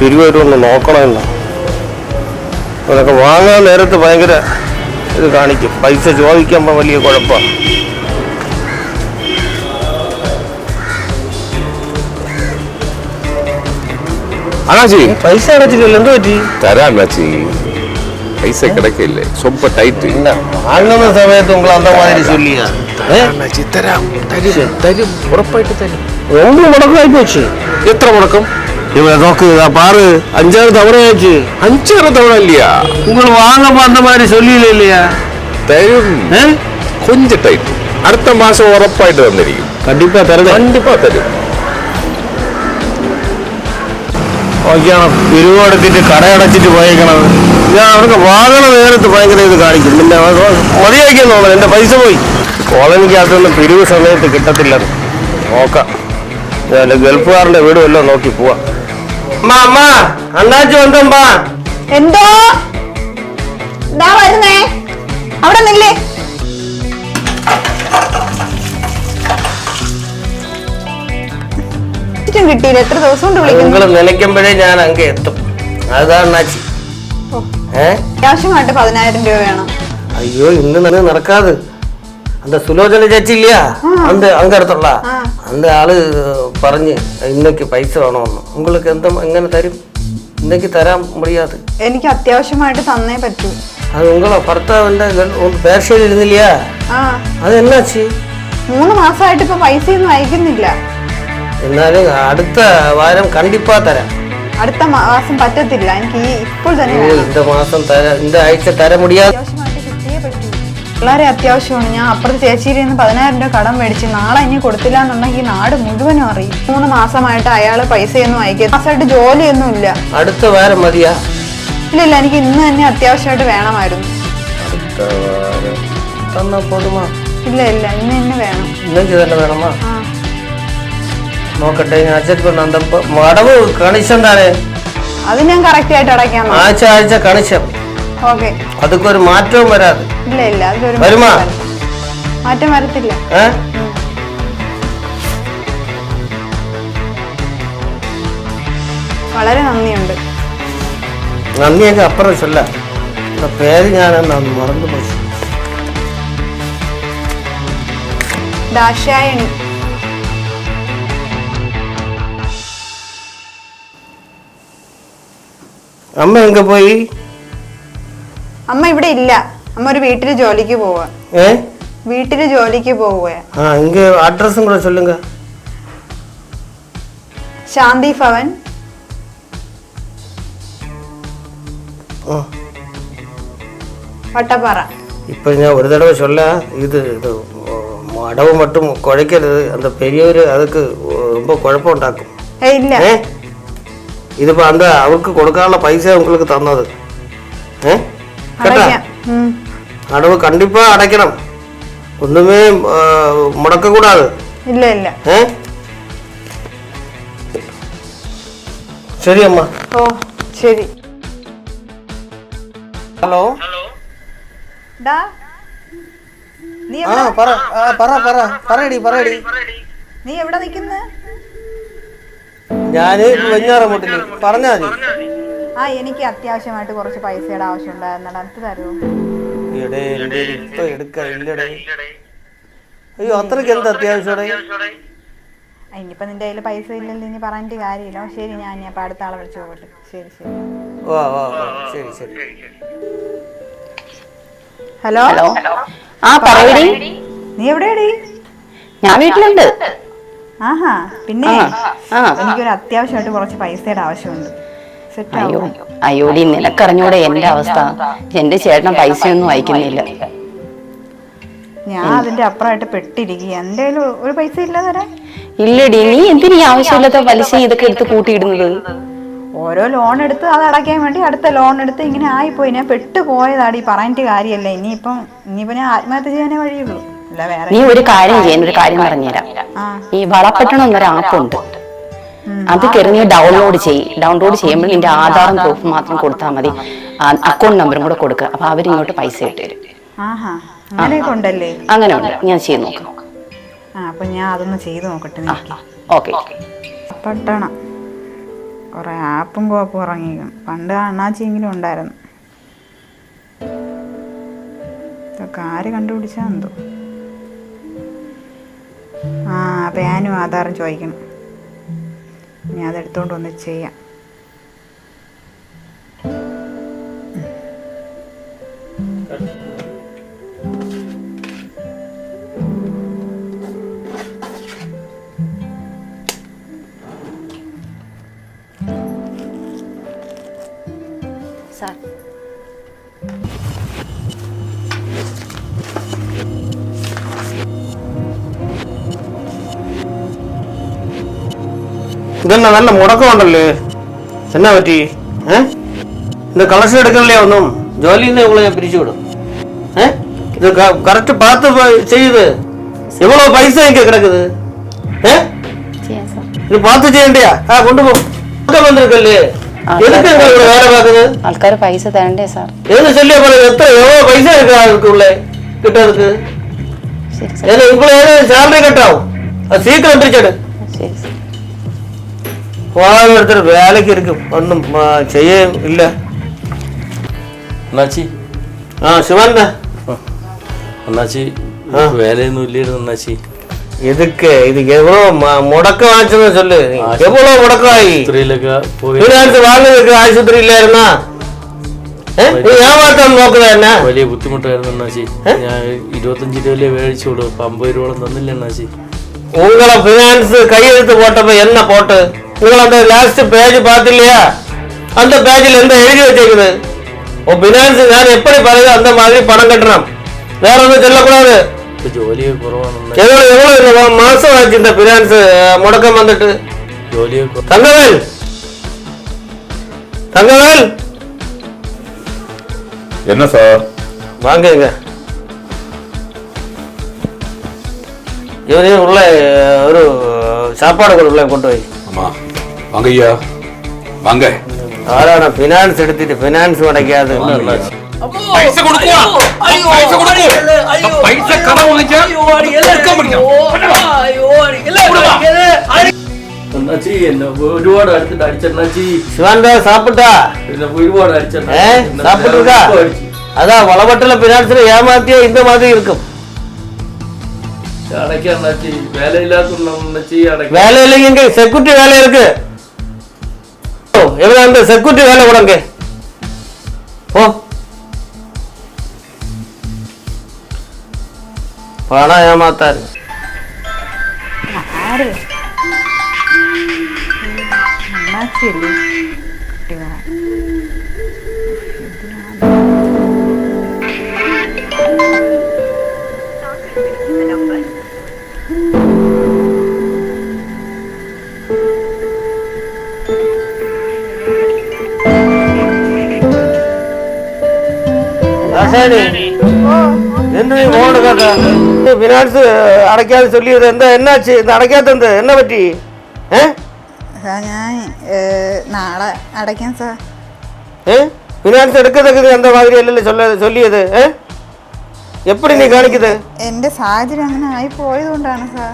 തിരുവായിട്ടൊന്ന് നോക്കണമല്ലോ അതൊക്കെ വാങ്ങാൻ നേരത്ത് ഭയങ്കര ഇത് കാണിക്കും. പൈസ ചോദിക്കുമ്പോൾ വലിയ കുഴപ്പമാണ്. അണാച്ചി പൈസ അടച്ചില്ലല്ലോ എന്ത് പറ്റി? തരാം അണാച്ചി പൈസ കിടക്കില്ലേ സ്വപ്പ ടൈറ്റ് വാങ്ങുന്ന സമയത്ത് ഉള്ള അന്ത മാതിരി ചൊല്ലിയാ തരും തരും. ഉറപ്പായിട്ട് തരും. എന്ത് മുടക്കമായി പോച്ചു എത്ര മുടക്കം? ഇവിടെ നോக்கு பாரு அஞ்சாறு தவறை ஆச்சு அஞ்சாறு தவறை இல்லையா உங்களுக்கு வாங்கப்போ அந்த மாதிரி சொல்லியில இல்லையா അടുത്ത മാസം ഉറപ്പായിട്ട് തന്നിരിക്കും. കണ്ടിപ്പാ തരും കണ്ടിപ്പാ തരും. ഓക്കെയാണ് പിരിവെടുത്തിട്ട് കടയടച്ചിട്ട് പോയേക്കണത്. ഞാൻ അവർക്ക് വാങ്ങണ നേരത്ത് ഭയങ്കര ഇത് കാണിക്കും. പിന്നെ മതിയാക്കിയെന്ന് തോന്നുന്നു എന്റെ പൈസ പോയി. കോളനിക്കകത്തുനിന്ന് പിരിവ് സമയത്ത് കിട്ടത്തില്ലെന്ന്. നോക്കാം. ഞാൻ വീടും എല്ലാം നോക്കി പോവാം. അമ്മ അമ്മ അണ്ണാച്ചി വന്നമ്പാ എന്തോ? ദാ വരുന്നേ. അവിടെ നില്ലേ. കിട്ടിയില്ല. എത്ര ദിവസം കൊണ്ട് നിങ്ങൾ വിളിക്കുന്നു നനയ്ക്കുമ്പോഴേ ഞാൻ അങ്ങ് എത്തും. അതാണ് അണ്ണാച്ചി. ഏ? അത്യാവശ്യമായിട്ട് പതിനായിരം രൂപ വേണം. അയ്യോ ഇന്ന് നടക്കാത്. அந்த சுலோச்சன ചേച്ചി ഇല്ല அந்த அங்க இடத்துல ആ. அந்த ஆளு പറഞ്ഞ് இன்னைக்கு പൈസ വേണമെന്ന് உங்களுக்கு എന്താ എങ്ങനെ തരും இன்னைக்கு തരാൻ முடியாது എനിക്ക് അത്യാവശ്യമായിട്ട് തന്നേ പറ്റൂ അത് ഉങ്ങളെ ഭർത്താവിന്റെ പേർഷ്യയിൽ ഇരുന്നില്ല ആ അത് എന്നാച്ചി മൂന്ന് മാസമായിട്ട് ഇപ്പൊ പൈസയൊന്നും അയക്കുന്നില്ല എന്നാലും അടുത്ത വാരം കണ്ടിപ്പാ തരാം അടുത്ത മാസം പറ്റത്തില്ല എനിക്ക് ഈ ഇപ്പോൾ തന്നെ ഓ, വേണം இந்த മാസം തരാ இந்த ആഴ്ച തര முடியாது അത്യാവശ്യമായിട്ട് കിട്ടിയേ പറ്റൂ വളരെ അത്യാവശ്യമാണ്. ഞാൻ അപ്പുറത്ത് ചേച്ചിയിൽ നിന്ന് പതിനായിരം രൂപ കടം മേടിച്ച് നാളെ ഇനി കൊടുത്തില്ല എന്നുണ്ടെങ്കിൽ നാട് മുഴുവനും അറിയും. മൂന്ന് മാസമായിട്ട് അയാൾ പൈസയൊന്നും അയക്കും മാസമായിട്ട് ജോലിയൊന്നും ഇല്ല. അടുത്ത വാരം മതിയാ. ഇല്ല ഇല്ല എനിക്ക് ഇന്ന് തന്നെ അത്യാവശ്യമായിട്ട് വേണമായിരുന്നു. ഇല്ല ഇല്ല ഇന്ന് തന്നെ വേണം. ഇന്നെനിക്ക് വേണമാ. നോക്കട്ടെ ഞാൻ അച്ഛൻ മടവ് കണിച്ചെന്താണ് അത് ഞാൻ കറക്റ്റ് ആയിട്ട് അടയ്ക്കാം. ആഴ്ച ആഴ്ച കണിച്ചു അതൊക്കെ ഒരു മാറ്റവും വരാതെ. ഇല്ല ഇല്ല അതൊരു വരുമാ? മാറ്റം വരത്തില്ല. വളരെ നന്ദിയുണ്ട്. നന്ദിയൊക്കെ അപ്പുറം ചൊല്ല പേര് ഞാനെന്നാണ് മറന്നു പോയി. ദാശായണി അമ്മ എങ്ക പോയി? അമ്മ ഇവിടെ ഇല്ല അമ്മ ഒരു വീട്ടിൽ ജോലിക്ക് പോവാ ഏ വീട്ടിൽ ജോലിക്ക് പോവുക ആ ഇങ്ക അഡ്രസ്സും കൂടെ ചൊല്ലുങ്ക ശാന്തി ഭവൻ ആ വട്ടപ്പാറ இப்போ ഞാൻ ഒരു தடவை சொல்ல இது இது அடவு மட்டும் குழைக்கிறது அந்த பெரியவர் அதுக்கு ரொம்ப குழப்பம் ഉണ്ടാക്കും ഏ ഇല്ല ഏ ഇതിപ്പോ அந்த അവർക്ക് കൊടുക്കാനുള്ള പൈസ உங்களுக்கு തന്നത് ഏ കേട്ടാ. അടവ് കണ്ടിപ്പാ അടയ്ക്കണം. ഒന്നുമേ മുടക്ക മുടക്കക്കൂടാതെ. ഇല്ല ഇല്ല. ഏ? ശരി അമ്മ. ഓ ശരി. ഹലോ? ഡാ നീ ആ എവിടെ- പറ ആ, പറ പറ. പറയടി പറയടി നീ എവിടെ നിൽക്കുന്നത് ഞാൻ വെഞ്ഞാറമുട്ടിൽ പറഞ്ഞാ മതി. ആ എനിക്ക് അത്യാവശ്യമായിട്ട് കുറച്ച് പൈസയുടെ ആവശ്യം അത് തരുമോ അയ്യോ അത്രയ്ക്ക് എന്താ ഇനിയിപ്പോ നിന്റെ കയ്യിൽ പൈസ ഇല്ലല്ലോ ഇനി പറഞ്ഞിട്ട് കാര്യമില്ല. ഓ, ശരി ഞാൻ ഇനി അപ്പൊ അടുത്ത ആളെ വിളിച്ചു പോകട്ടെ ശരി ശരി. വാ വാ ശരി ശരി. ഹലോ? ഹലോ? ആ പറയടി. നീ എവിടെയാടി? ഞാൻ വീട്ടിലുണ്ട്. ആഹാ പിന്നെ ആ. എനിക്കൊരു അത്യാവശ്യമായിട്ട് കുറച്ച് പൈസയുടെ ആവശ്യമുണ്ട്. അയ്യോ അയ്യോടി നിനക്കറിഞ്ഞൂടെ എന്റെ അവസ്ഥ? എന്റെ ചേട്ടൻ പൈസ ഒന്നും അയക്കുന്നില്ല ഞാൻ അതിന്റെ അപ്പുറമായിട്ട് പെട്ടിരിക്കുക എന്റെ കയ്യിൽ ഒരു പൈസ ഇല്ല തരാൻ? ഇല്ലടി നീ എന്തിനീ ആവശ്യമില്ലാത്ത പലിശ ഇതൊക്കെ എടുത്ത് കൂട്ടിയിടുന്നത്? ഓരോ ലോൺ എടുത്ത് അത് അടയ്ക്കാൻ വേണ്ടി അടുത്ത ലോൺ എടുത്ത് ഇങ്ങനെ ആയിപ്പോയി. ഞാൻ പെട്ടു ഈ പറഞ്ഞിട്ട് കാര്യമല്ല. ഇനിയിപ്പം ഇനിയിപ്പോ ഞാൻ ആത്മഹത്യ ചെയ്യാനേ വഴിയുള്ളൂ. അല്ല വേറെ നീ ഒരു കാര്യം ചെയ്യാൻ ഒരു കാര്യം പറഞ്ഞുതരാം. ഈ വളപ്പെട്ടണം എന്നൊരു ആപ്പ് ഉണ്ട് അത് കയറി ഡൗൺലോഡ് ചെയ്യും. ഡൗൺലോഡ് ചെയ്യുമ്പോൾ നിന്റെ ആധാറും പ്രൂഫ് മാത്രം കൊടുത്താൽ മതി. അക്കൗണ്ട് നമ്പറും കൂടെ കൊടുക്കുക അപ്പൊ അവരിങ്ങോട്ട് പൈസ ഇട്ട് തരും. അങ്ങനെ ഉണ്ട്. ഞാൻ ചെയ്ത് നോക്കാം. അപ്പൊ ഞാൻ അതൊന്ന് ചെയ്ത് നോക്കട്ടെ ഓക്കെ പട്ടണം. കുറെ ആപ്പും കോപ്പും ഇറങ്ങിയിരിക്കണം പണ്ട് അണ്ണാച്ചിയെങ്കിലും ഉണ്ടായിരുന്നു. ഇതൊക്കെ ആര് കണ്ടുപിടിച്ചാ എന്തോ? ആ പാനും ആധാറും ചോദിക്കണം. ഇനി അതെടുത്തോണ്ട് ഒന്ന് ചെയ്യാം. സാർ ഇതെന്നാ നല്ല മുടക്കമുണ്ടല്ലേ? എന്നാ പറ്റി? ഏഹ് ഇത് കളക്ഷൻ എടുക്കണില്ലേ ഒന്നും? ജോലിയിൽ നിന്ന് ഇവളെ ഞാൻ പിരിച്ചുവിടും ഏഹ് ഇത് കറക്റ്റ് പാത്ത് ചെയ്ത്. എവ്വളോ പൈസ എനിക്ക് കിടക്കുന്നത്? ഏഹ് ഇത് പാത്ത് ചെയ്യണ്ടയാ? ആ കൊണ്ടുപോകും. വന്നിരിക്കല്ലേ ആൾക്കാർ പൈസ തരണ്ടേ സാർ? ഏത് ശല്യം പറയുന്നത്? എത്ര എവ്വളോ പൈസ ആൾക്കുള്ളേ കിട്ടുന്നത് സാലറി കട്ടാവും? സീക്കിരം തിരിച്ചെടുക്കും ഓരോരുത്തർ വേലയ്ക്ക് ഇരിക്കും. ഒന്നും ചെയ്യേം ഇല്ല. എന്നാച്ചി ആ ശിവന്റെ എന്നാച്ചി വേലയൊന്നും ഇല്ലായിരുന്നു അണ്ണാച്ചി. இதுக்கு இது எவ்வளவு முடக்கம் ஆச்சுன்னு சொல்லு எவ்வளவு முடக்கம் ஆகி ஃப்ரீலான்ஸ் வாழ்ந்ததுக்கு ஆஸ்பத்திரி இல்லையா ഏമാത്രം നോക്കുന്നത് തന്നെ. വലിയ ബുദ്ധിമുട്ടായിരുന്നു അണ്ണാച്ചി. ഞാൻ ഇരുപത്തഞ്ച് രൂപയിലേ മേടിച്ചോളൂ അമ്പത് രൂപ തന്നില്ല എന്നാച്ചി ഉങ്ങളെ ഫിനാൻസ് കൈയെടുത്ത് പോട്ടപ്പോ എന്നാ പോട്ട്. നിങ്ങൾ அந்த ലാസ്റ്റ് പേജ് பார்த்தில்லையா அந்த பேஜில் எந்த எழுதி வச்சிருக்குது ஓ பினான்ஸ் நான் எப்படி പറയുക அந்த மாதிரி பணம் கட்டணும் வேற ஒன்றும் சொல்லக்கூடாது ഇപ്പൊ ജോലിയൊക്കെ കുറവാണ് അണ്ണാച്ചി. எவ்வளவு எவ்வளவு மாசம் ஆச்சு இந்த பினான்ஸ் முடக்கம் வந்துட்டு ജോലിയൊക്കെ കുറ- தங்கவேல் தங்கவேல் என்ன சார் வாங்குங்க இவரையும் உள்ள ஒரு சாப்பாடு கூட உள்ள கொண்டு போய் ஆமா வாங்க ஐயா வாங்க ஆறான ஃபினான்ஸ் எடுத்துட்டு ஃபினான்ஸ் உடைக்காது അണ്ണാച്ചി പൈസ കൊടുക്കുവാ പൈസ കൊടുക്കൂ പൈസ കട വാങ്ങിച്ചാൽ കൊടുക്കാൻ പഠിക്കണം അണ്ണാച്ചി എന്നെ ഒരുപാട് അടുത്തിട്ട് അടിച്ചണ്ണാച്ചി சிவாண்டா சாப்பிட்டா എന്നെ ഒരുപാട് ஏ അടിച്ചണ്ണാച്ചി சாப்பிட்டுருக்கா அதான் வளவட்டல பினான்ஸ்ல ஏமாத்தியே இந்த மாதிரி இருக்கும் അടയ്ക്ക അണ്ണാച്ചി വേലയില്ലാത്ത അണ്ണാച്ചി അടയ്ക്ക வேலை இல்லைங்க இங்க செக்யூரிட்டி வேலை இருக்கு எவ்வளோ அந்த செக்யூரிட்டி வேலை உனக்கு ஓ பணம் ஏமாத்தாரு Thank you. ശരി എന്ത് നീ ഫോൺ എടുക്കാത്ത ഫിനാൻസ് എന്നെ പറ്റി? ഏ? ഞാൻ നാളെ അടയ്ക്കാം സാർ ഏ? ഫിനാൻസ് എന്താ മാതിരി അല്ലല്ലോ ചൊല്ല എപ്പടി നീ കാണിക്കുന്നത് എന്റെ സാഹചര്യം അങ്ങനെ ആയി പോയതുകൊണ്ടാണ് സാർ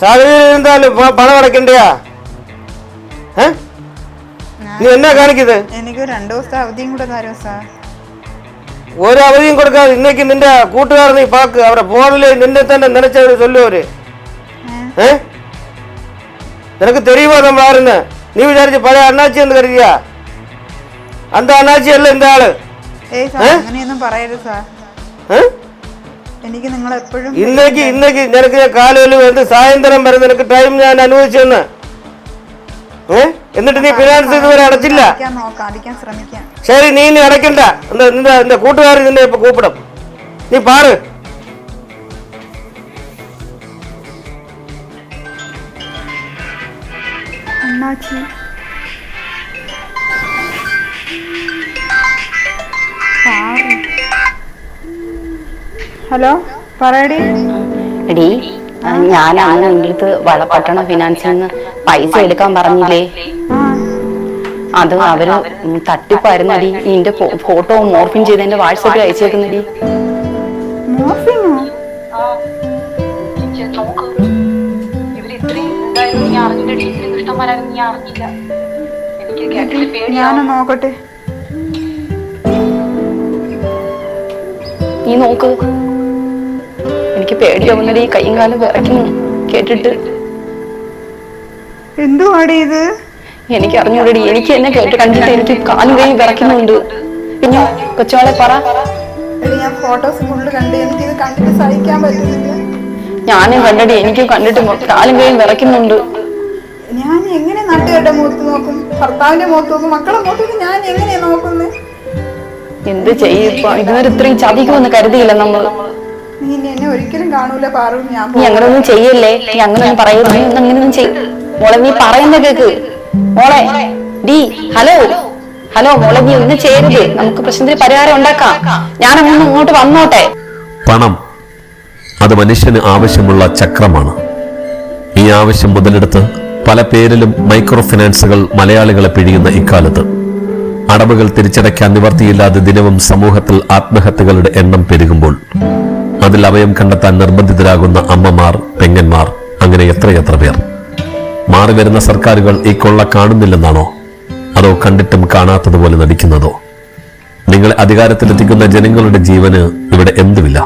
സാഹചര്യം എന്തായാലും പണം അടയ്ക്കണ്ടയാ? ഏ? നീ എന്നാ കാണിക്കുന്നത് എനിക്ക് ഒരു അവധിയും കൊടുക്കാതെ ഇന്നേക്ക് നിന്റെ കൂട്ടുകാരനെ പാക്ക് അവരെ ഫോണിൽ നിന്നെ തന്നെ നിനച്ചവര് ചൊല്ലുവര്. ഏ? നിനക്ക് തെരയുമോ നമ്മൾ ആരെന്ന് നീ വിചാരിച്ച് പഴയ അണ്ണാച്ചി എന്ന് കരുതിയ? അന്ത അണ്ണാച്ചി അല്ല എന്റെ ആൾ. ഇന്നേക്ക് ഇന്നേക്ക് നിനക്ക് കാലൊലി എന്ത്? സായന്തരം വരെ നിനക്ക് ടൈം ഞാൻ അനുവദിച്ചെന്ന്. എന്നിട്ട് നീ ഫിനാൻസ് ഇതുവരെ അടച്ചില്ല? ശരി നീ ഇനി അടയ്ക്കണ്ട. എന്താ നിന്റെ നിന്റെ കൂട്ടുകാർ നിന്നെ ഇപ്പൊ കൂപ്പിടും. നീ പാറ്. അണ്ണാച്ചി ഹലോ പറയടി. എടി ഞാൻ ഞാനാണ് ഇങ്ങനത്തെ അടുത്ത് വളപട്ടണ ഫിനാൻസിൽ നിന്ന് പൈസ എടുക്കാൻ പറഞ്ഞില്ലേ? അത് അവർ തട്ടിപ്പായിരുന്നടി. നിന്റെ ഫോട്ടോ മോർഫിൻ ചെയ്ത് എന്റെ വാട്സപ്പിൽ അയച്ചേക്കുന്നടി. നോക്കട്ടെ. നീ നോക്ക്. എനിക്ക് പേടിയാവുന്നടി. ഈ കൈയും കാലം വിറയ്ക്കുന്നു. കേട്ടിട്ട്. എന്തുവാടി ഇത്? എനിക്ക് അറിഞ്ഞൂടി എനിക്ക് എന്നെ കേട്ട് കണ്ടിട്ട് എനിക്ക് കാലും കൈ വിറയ്ക്കുന്നുണ്ട്. പിന്നെ കൊച്ചുമോളെ പറ. ഞാൻ ഫോട്ടോസ് ഫുള്ള് കണ്ട്. എനിക്ക് ഇത് കണ്ടിട്ട് സഹിക്കാൻ പറ്റുന്നില്ല. ഞാനും കണ്ടടി. എനിക്ക് കണ്ടിട്ട് കാലും കൈയും വിറയ്ക്കുന്നുണ്ട്. ഞാൻ എങ്ങനെ നാട്ടുകാരുടെ മുഖത്ത് നോക്കും? ഭർത്താവിന്റെ മുഖത്ത് നോക്കും? മക്കളെ മുഖത്ത് നോക്കും? ഞാൻ എങ്ങനെയാ നോക്കുന്നത് എന്ത് ചെയ്യും? ഇതുവരെ ഇത്രയും ചതിക്കുമെന്ന് കരുതിയില്ല നമ്മൾ നീ എന്നെ ഒരിക്കലും കാണൂല പാറു. ഞാൻ നീ അങ്ങനൊന്നും ചെയ്യല്ലേ? നീ അങ്ങനൊന്നും പറയരുത്. നീ ഒന്നും അങ്ങനെയൊന്നും ചെയ് മോളെ നീ പറയുന്ന കേക്ക്. മോളെ ഡി ഹലോ. ഹലോ മോളെ നീ ഒന്ന് ചെയ്യരുത് നമുക്ക് പ്രശ്നത്തിന് പരിഹാരം ഉണ്ടാക്കാം. ഞാൻ അങ്ങനെ ഇങ്ങോട്ട് വന്നോട്ടെ. പണം അത് മനുഷ്യന് ആവശ്യമുള്ള ചക്രമാണ്. ഈ ആവശ്യം മുതലെടുത്ത് പല പേരിലും മൈക്രോ ഫിനാൻസുകൾ മലയാളികളെ പിഴിയുന്ന ഇക്കാലത്ത്. അടവുകൾ തിരിച്ചടയ്ക്കാൻ നിവർത്തിയില്ലാതെ ദിനവും സമൂഹത്തിൽ ആത്മഹത്യകളുടെ എണ്ണം പെരുകുമ്പോൾ അതിൽ അഭയം കണ്ടെത്താൻ നിർബന്ധിതരാകുന്ന അമ്മമാർ പെങ്ങന്മാർ അങ്ങനെ എത്രയെത്ര പേർ. മാറി വരുന്ന സർക്കാരുകൾ ഈ കൊള്ള കാണുന്നില്ലെന്നാണോ? അതോ കണ്ടിട്ടും കാണാത്തതുപോലെ നടിക്കുന്നതോ? നിങ്ങളെ അധികാരത്തിലെത്തിക്കുന്ന ജനങ്ങളുടെ ജീവന് ഇവിടെ എന്തുമില്ല